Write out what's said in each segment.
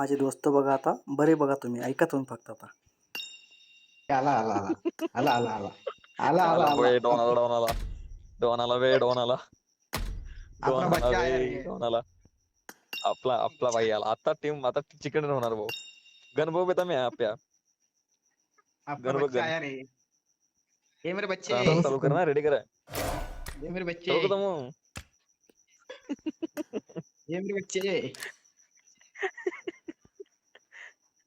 माझे दोस्त बघा आता. बरे बघा तुम्ही. ऐका तुम्ही फक्त आता. आला आला आला. आला आला आला. आला आला आला डॉन आला आला. डॉन आला डॉन आला. डॉन आला डॉन आपला आला. डॉन आला. आपला आपला भाई आला. आता टीम आता चिकन होणार भाऊ. भाऊ बेता मी आपल्या. गन. आया रे. ये मेरे बच्चे. चालू चालू कर ना रेडी करा. ये मेरे बच्चे. चालू ये मेरे बच्चे.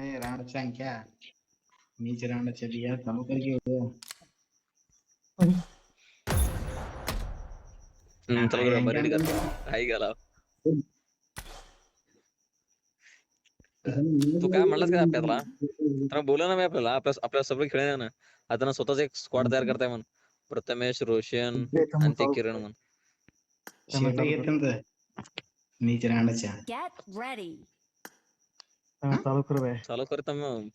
सांग क्या नीचे करके हो। हम्म, बरं, गेला तू काय म्हणलास का आपल्याला तर बोला ना मी आपल्याला आपल्या आपल्या सगळं खेळ ना आता ना स्वतःच एक स्क्वॉड तयार करताय म्हण प्रथमेश रोशन आणि ते किरण म्हण शेवटी येतं ना ते. नीचे चालू कर बाय चालू करता मग.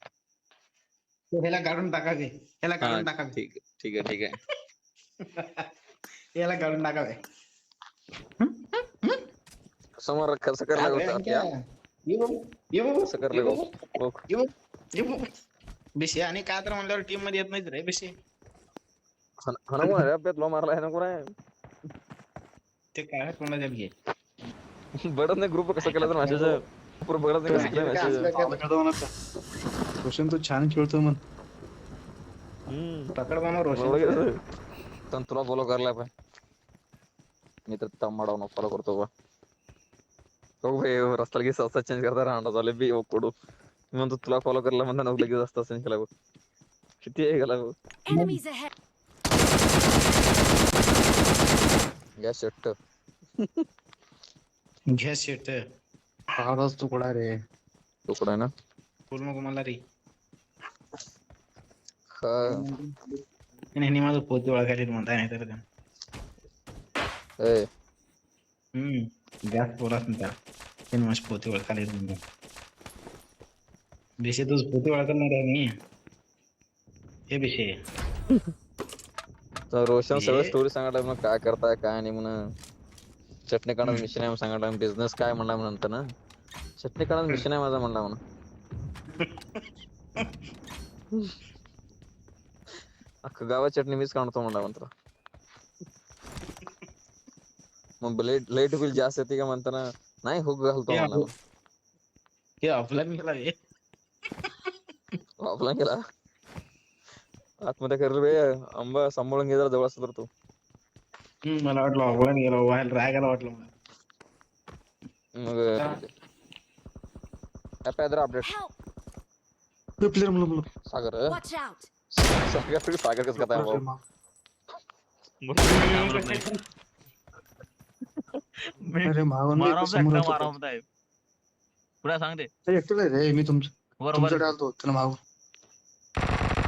ह्याला काढून टाका ते ह्याला हा काढून टाका ठीक आहे ठीक आहे ठीक आहे. याला काढून टाका बे. समोर कसं करायला होतं? आपल्या? ये बाबू, ये बाबू, कसं ये करायला बाबू, ये बाबू, ये बाबू. बिशी आणि काय तर म्हणल्यावर टीममध्ये येत नाहीत रे बिशी. हा ना कोण आपल्यात लो मारला ना कोण आहे? ते काय कोणाच्या घे. बघत नाही ग्रुप कसं केला तर मेसेज रोशन तू छान खेळतो म्हण. पकड म्हणून रोशन. पण तुला फॉलो करलाय पाय. मी तर तम्माडावून फॉलो करतो बा हो भाई रस्त्याला की सस्ता चेंज करता राहणार झाले बी ओ कडू मी म्हणतो तुला फॉलो करला म्हणता नको लगेच रस्ता चेंज केला बघ. किती आहे गेला बघ. या शर्ट घे शेट आवाज तुकडा रे. तुकडा ना? बोल नको मला रे. हा ह्याने माझं पोते ओळखायला म्हणताय नाही तर ए. हम्म गॅस पोरास त्या त्याने माझे पोते ओळखायला म्हणतात बेशे तुझ पोते ओळखणार आहे मी. हे बेशे. तर रोशन सगळं स्टोरी सांगणार मग काय करताय काय नाही म्हणून. चटणी काढण्यात मिशन आहे सांगणार बिझनेस काय म्हणला म्हणून ना? चटणी काढण्यात मिशन आहे माझा म्हणला म्हणून. अख्खं गावात चटणी मीच काढतो म्हणला म्हणतो. मग लेट लेट होईल जास्त येते का म्हणताना? नाही हुक घालतो म्हणला हे ऑफलाईन गेला आपला गेला आतमध्ये कर बे आंबा सांभाळून घे जरा जवळ असतो तर तू. అలవాట్లో అవ్వలే నీరు వాళ్ళు రాగల అలవాట్లు ఎప్పుడు అప్డేట్ సాగర్ సాగర్ సాగర్ కిస్ కదా अरे मागून मारा होता आहे पुढे सांग ते एकटेच आहे रे मी तुमचं बरोबर। डालतो त्याला मागून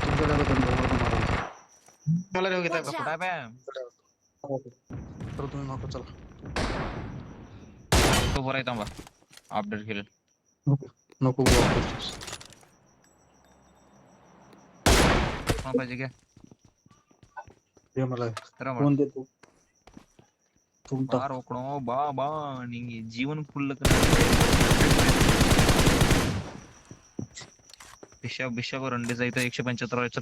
तुमच्या डालतो मला घेता तो तुम्हें मारो चला। तो बरा थांबा अपडेट केलं नको पाहिजे घ्या दे। मला फ़ोन बाहर तुमचा रोकडो बाबा निंगे जीवन फुल्ल कर बिशा बिशा करून डिझाईन एकशे पंच्याहत्तर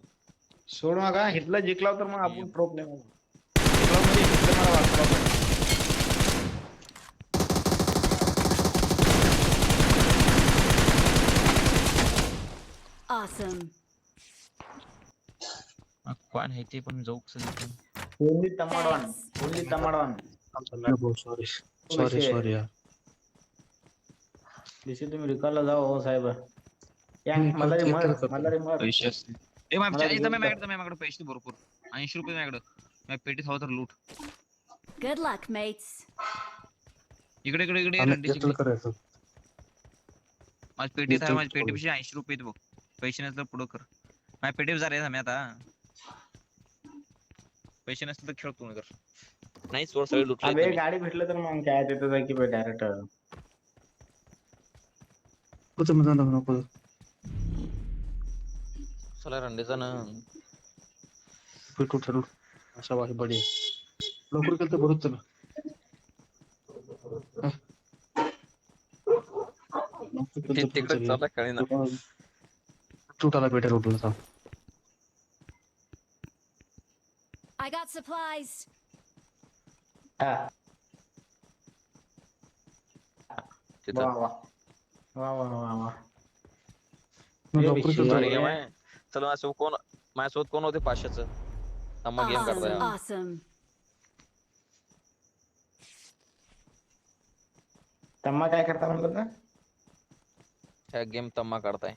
सोड नका हिटला जिंकला तर मग आपण प्रॉब्लेम म्हणजे हिटलं मला वाचला होता. Awesome. हा, कोण आहे ते पण जाऊ कसं तिथं. ओन्ली तमाडवान Thanks. तमाडवान सॉरी सॉरी. सॉरी यार दिसे तुम्ही रिकॉलला जाओ साहेब या मला रे मर मला रे मर पैसे असतील ए माझ्या इथं घेऊन माझ्याकडे माझ्याकडे पैसे भरपूर. ऐंशी रुपये माझ्याकडे. माझ्या पेटीत हवं तर लूट Good luck, mates. इकडे इकडे इकडे रंडीची करायचं. माझ्या पेटीत आहे माझ्या. पेटीपेक्षा ऐंशी रुपये आहेत बघ. पैसे नसलं पुढं कर. माझ्या पेटीत जा रे आम्ही आता. पैसे नसतील तर खेळ तू कर? नाही सोड सगळे अबे लुटले गाडी भेटलं तर मग काय जाय की डायरेक्ट कुठं मज़ा नको? चला अशा लवकर केलं तर बरं होतं ना हा. तिकडे पुढचं चला। कळी ना. तुटाला पेटेल उठून सांग I got supplies. हा। वा वा वा वा वा वा हे। लवकर केलं चल माझ्यासोबत कोण माझ्यासोबत कोण होते पाचशेच तम्मा गेम. करताय Awesome. तम्मा काय करता म्हणलं ना ह्या गेम तम्मा काढताय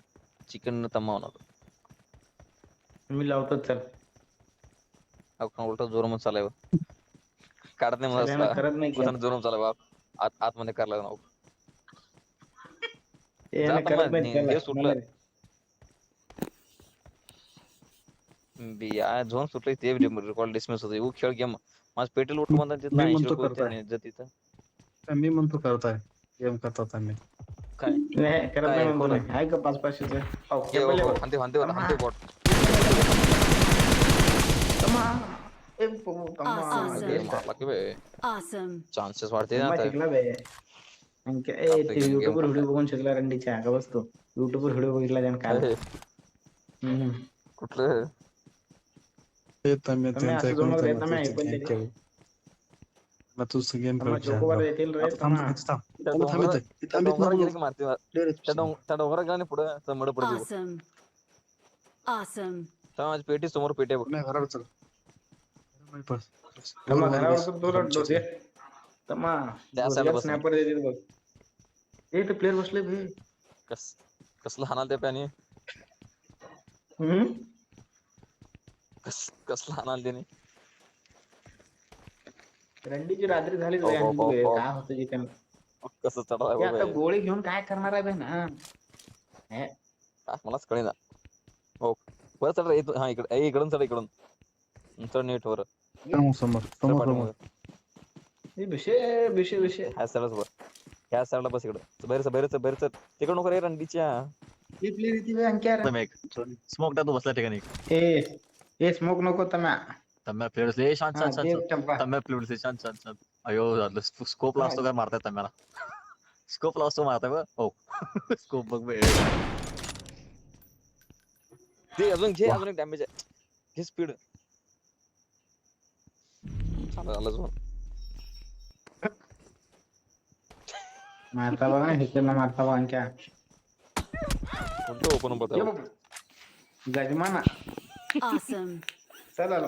चिकन तम्मा होणार मी लावतो चल आपण उलट जोरमत चालाय काढत नाही मला सगळ्यांना असला. करत नाही कुठं जोरम चालाय बाप आत आतमध्ये करायला जा तम्मा, करत नाही हे त्याला. सुटलं. मला- बिया झोन सुटले ते रेकॉर्ड डिसमिस होते येऊ खेळ गेम माझं पेटेल उठ म्हणतात तिथं मी म्हणतो करताय. होते तिथं मी म्हणतो करताय गेम करतात आम्ही काय नाही करत नाही म्हणतो? आहे का पाच पाचशेच हो, हे हो. हानते हानते हानते बॉट तम्मा. ए, पो- तम्मा. Awesome. हे मारला की बे Awesome. चान्सेस वाढते ना बे ते युट्यूब वर व्हिडिओ बघून शिकला रंडीच्या का बसतो युट्यूब वर व्हिडिओ बघितला त्यानं काल अरे, हम्म. कुठलं ते तम्या तम्या त्यांचं असं जमत ऐकून नाही. खेळू. आता तू गेम चोकोबार येतील रे. त्या डोंगरावर गेले गेला पुढे. Awesome. तेव्हा माझी पेटी समोर पेटी बघ नाही घरावर चल मी पण घरावर तुला. स्नॅपर देतील बघ ए ते प्लेअर बसले कस कसलं हाणाल त्या पॅनी हम्म कस कसलं हाणाल त्याने? रंडीची रात्री झाली हो, हो, हो, हो. काय होतं जे त्यांना कसं चढाय ते आता बाबा गोळी घेऊन काय करणार आहे बे ना? काय मलाच कळेना. हो. बरं चढ रे इथून- हा इकडे ए, इकडून चढ इकडून. चढ नीट वर. समोर समोर चढ समोर समोर. पाठीमागं. हे विषय विषय विषय ह्या साईडलाच वर ह्या साईडला बस इकडं. बाहेरच बाहेरच बाहेरच तिकडे नको रे रंडीच्या. हे प्लेअर येते बे अंक्या रे. स्मोक टाकतो बसल्या ठिकाणी. ए स्मोक नको तम्या तम्या प्लेयर्स ए शांत शांत शांत ते शांत. टप्पा. तम्या शांत शांत शांत अयो स्कोप लावतो काय मारताय तम्याला स्कोप लावतो मारताय बघ हो स्कोप बघ बे ते अजून घे अजून एक डॅमेज आहे घे स्पीड मारता बघा ना मारता बघा अंक्या कोणतं ओपन हे बघ. गजमाना Awesome. चला